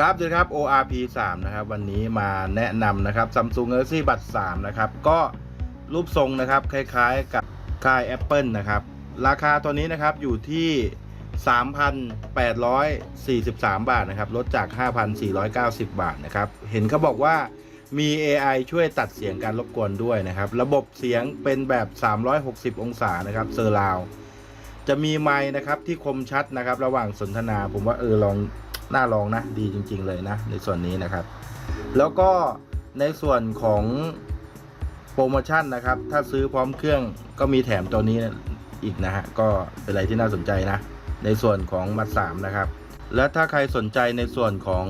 ครับสวัสดีครับ ORP 3นะครับ วันนี้มาแนะนำนะครับ Samsung Galaxy Buds 3นะครับ ก็รูปทรงนะครับ คล้ายๆกับค่าย Apple นะครับ ราคาตัวนี้นะครับอยู่ที่ 3,843 บาทนะครับ ลดจาก 5,490 บาทนะครับ เห็นเขาบอกว่ามี AI ช่วยตัดเสียงการรบกวนด้วยนะครับ ระบบเสียงเป็นแบบ 360 องศานะครับเซอร์ราวจะมีไมค์นะครับที่คมชัดนะครับ ระหว่างสนทนา ผมว่าเออลอง น่าลองนะ ดีจริง ๆ เลยนะ ในส่วนนี้นะครับ แล้วก็ในส่วนของโปรโมชั่นนะครับ ถ้าซื้อพร้อมเครื่องก็มีแถมตัวนี้อีกนะฮะ ก็เป็นอะไรที่น่าสนใจนะ ในส่วนของมัดสามนะครับ และถ้าใครสนใจในส่วนของ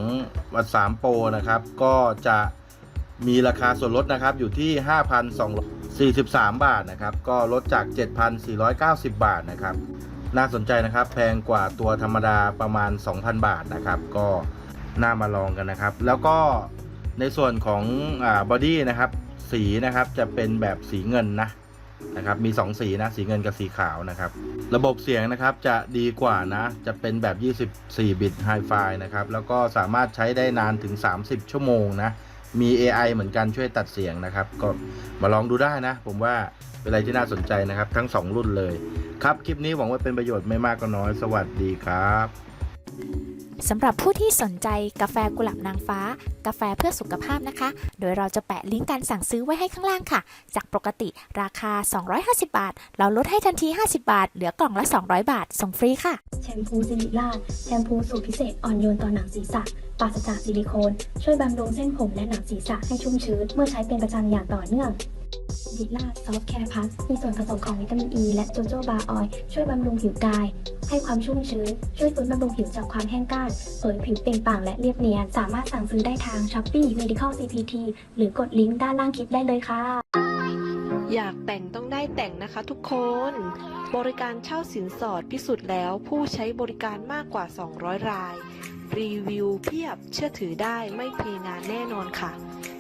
มัดสามโปรนะครับ ก็จะมีราคาส่วนลดนะครับอยู่ที่ 5,243 บาทนะครับ ก็ลดจาก 7,490 บาทนะครับ น่าสนใจนะครับ แพงกว่าตัวธรรมดาประมาณ 2,000 บาทนะครับ ก็น่ามาลองกันนะครับ แล้วก็ในส่วนของบอดี้นะครับ สีนะครับจะเป็นแบบสีเงินนะนะครับ มี 2 สีนะ สีเงินกับสีขาวนะครับ ระบบเสียงนะครับจะดีกว่านะ จะเป็นแบบ 24 บิตไฮไฟนะครับ แล้วก็สามารถใช้ได้นานถึง 30 ชั่วโมงนะ มี AI เหมือนกันช่วยตัดเสียงนะครับ ก็มาลองดูได้นะ ผมว่าเป็นอะไรที่น่าสนใจนะครับ ทั้ง 2 รุ่นเลย ครับคลิปนี้หวังว่าเป็นประโยชน์ไม่มากก็น้อย สวัสดีครับสำหรับผู้ที่สนใจกาแฟกุหลาบนางฟ้า กาแฟเพื่อสุขภาพนะคะ โดยเราจะแปะลิงก์การสั่งซื้อไว้ให้ข้างล่างค่ะ จากปกติราคา 250 บาท เราลดให้ทันที 50 บาท เหลือกล่องละ 200 บาท ส่งฟรีค่ะ แชมพูซิลิล่าแชมพูสูตรพิเศษอ่อนโยนต่อหนังศีรษะปราศจากซิลิโคน ช่วยบำรุงเส้นผมและหนังศีรษะให้ชุ่มชื้น เมื่อใช้เป็นประจำอย่างต่อเนื่อง ซิลิล่าซอฟแคร์พัสมีส่วนผสมของวิตามินอ e ีและโจโจบาออยล์ช่วยบำรุงผิวกาย ให้ความชุ่มชื้น ช่วยฟื้นบำรุงผิวจากความแห้งกร้านเผยผิวเปล่งปลั่งและเรียบเนียน สามารถสั่งซื้อได้ทาง Shopee Medical CPT หรือกดลิงก์ด้านล่างคลิปได้เลยค่ะ อยากแต่งต้องได้แต่งนะคะทุกคน บริการเช่าสินสอดพิสูจน์แล้วผู้ใช้บริการมากกว่า 200 ราย รีวิวเพียบเชื่อถือได้ไม่เพงานแน่นอนค่ะ